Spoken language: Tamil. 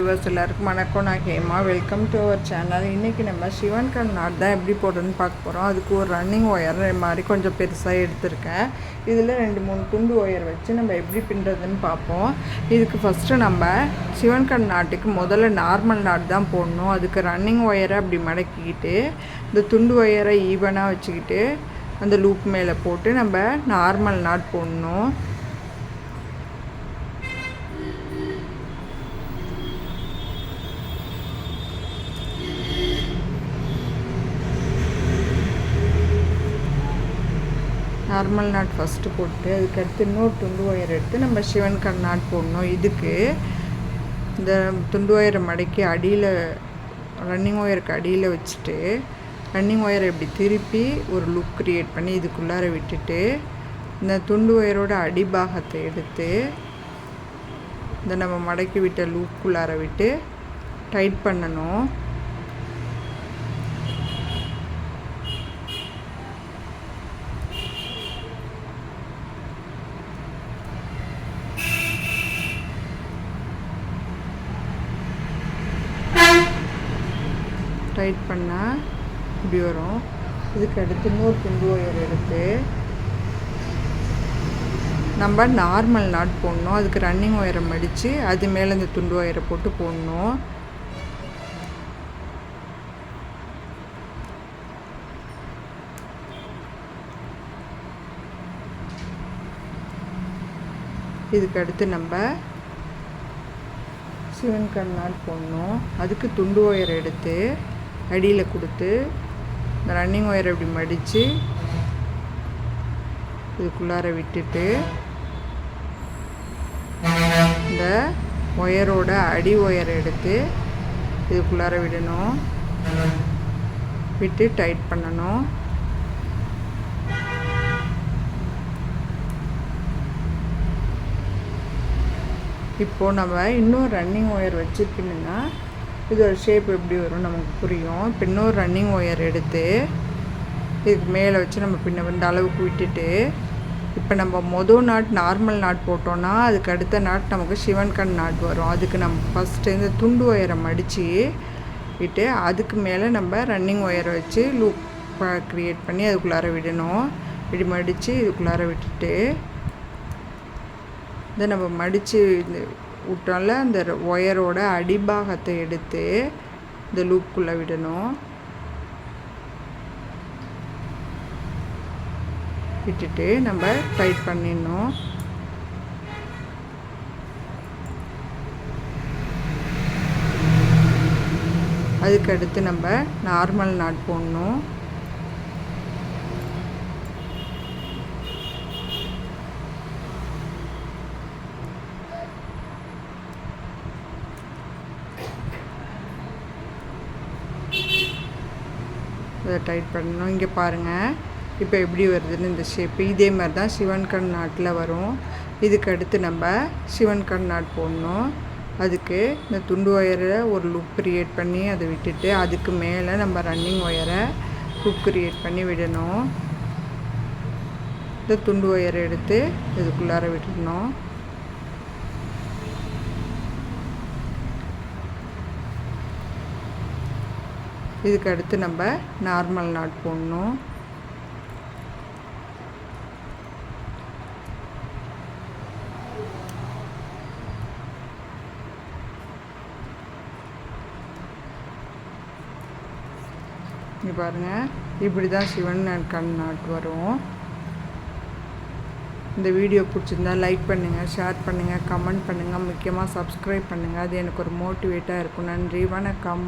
வியூவர்ஸ் எல்லாருக்கும் வணக்கம். நான் Hema. Welcome to our channel இன்றைக்கி நம்ம சிவன் கண் நாட் தான் எப்படி போடுறதுன்னு பார்க்க போகிறோம் அதுக்கு ஒரு ரன்னிங் ஒயர் மாதிரி கொஞ்சம் பெருசாக எடுத்திருக்கேன். இதில் ரெண்டு மூணு துண்டு ஒயர் வச்சு நம்ம எப்படி பின்னுறதுன்னு பார்ப்போம். இதுக்கு ஃபஸ்ட்டு நம்ம சிவன் கண் நாட்டுக்கு முதல்ல நார்மல் நாட் தான் போடணும். அதுக்கு ரன்னிங் ஒயரை அப்படி மடக்கிக்கிட்டு இந்த துண்டு ஒயரை ஈவனாக வச்சுக்கிட்டு அந்த லூப் மேலே போட்டு நம்ம நார்மல் நாட் போடணும். நார்மல் நாட் ஃபஸ்ட்டு போட்டு அதுக்கடுத்து இன்னொரு துண்டு ஒயர் எடுத்து நம்ம சிவன் கண் நாட் போடணும். இதுக்கு இந்த துண்டு ஒயரை மடக்கி அடியில் ரன்னிங் ஒயருக்கு அடியில் வச்சுட்டு ரன்னிங் ஒயரை இப்படி திருப்பி ஒரு லுக் க்ரியேட் பண்ணி இதுக்குள்ளார விட்டுட்டு இந்த துண்டு ஒயரோட அடிபாகத்தை எடுத்து இந்த நம்ம மடக்கி விட்ட லூக்குள்ளார விட்டு டைட் பண்ணணும். டைட் பண்ணால் இப்படி வரும். இதுக்கு அடுத்து இன்னொரு துண்டு ஒயர் எடுத்து நம்ம நார்மல் நாட் போடணும். அதுக்கு ரன்னிங் ஒயரை மடித்து அது மேலே இந்த துண்டு ஒயரை போட்டு போடணும். இதுக்கு அடுத்து நம்ம சிவன் கண் நாட் போடணும். அதுக்கு துண்டு ஒயர் எடுத்து அடியில் கொடுத்து இந்த ரன்னிங் ஒயரை இப்படி மடித்து இதுக்குள்ளார விட்டுட்டு இந்த ஒயரோட அடி ஒயரை எடுத்து இதுக்குள்ளார விடணும். விட்டு டைட் பண்ணணும். இப்போது நம்ம இன்னும் ரன்னிங் ஒயர் வச்சுருக்கணுன்னா இதோட ஷேப் எப்படி வரும் நமக்கு புரியும். இப்போ இன்னொரு ரன்னிங் ஒயர் எடுத்து இதுக்கு மேலே வச்சு நம்ம பின்ன வந்து அளவுக்கு விட்டுட்டு இப்போ நம்ம மொதல் நாட் நார்மல் நாட் போட்டோன்னா அதுக்கு அடுத்த நாட் நமக்கு சிவன் கண் நாட் வரும். அதுக்கு நம்ம ஃபஸ்ட்டு இந்த துண்டு ஒயரை மடித்து விட்டு அதுக்கு மேலே நம்ம ரன்னிங் ஒயரை வச்சு லூப் க்ரியேட் பண்ணி அதுக்குள்ளார விடணும். இப்படி மடித்து இதுக்குள்ளார விட்டுட்டு இதை நம்ம மடித்து விட்டால அந்த ஒயரோட அடிபாகத்தை எடுத்து இந்த லூப்புக்குள்ளே விடணும். விட்டுட்டு நம்ம டைட் பண்ணிடணும். அதுக்கு அடுத்து நம்ம நார்மல் நாட் போடணும். அதை டைட் பண்ணணும். இங்கே பாருங்கள் இப்போ எப்படி வருதுன்னு இந்த ஷேப்பு இதே மாதிரி தான் சிவன் கண் நாட்டில் வரும். இதுக்கு அடுத்து நம்ம சிவன் கண் நாட் போடணும். அதுக்கு இந்த துண்டு ஒயரை ஒரு லுக் க்ரியேட் பண்ணி அதை விட்டுட்டு அதுக்கு மேலே நம்ம ரன்னிங் ஒயரை லுக் க்ரியேட் பண்ணி விடணும். இந்த துண்டு ஒயரை எடுத்து இதுக்குள்ளார விட்டுடணும். இதுக்கு அடுத்து நம்ம நார்மல் நாட் போடணும். இங்கே பாருங்கள் இப்படி தான் சிவன் கண் நாட் வரும். இந்த வீடியோ பிடிச்சிருந்தா லைக் பண்ணுங்கள் ஷேர் பண்ணுங்கள் கமெண்ட் பண்ணுங்கள் முக்கியமாக சப்ஸ்கிரைப் பண்ணுங்கள் அது எனக்கு ஒரு மோட்டிவேட்டாக இருக்கும். நன்றி வணக்கம்.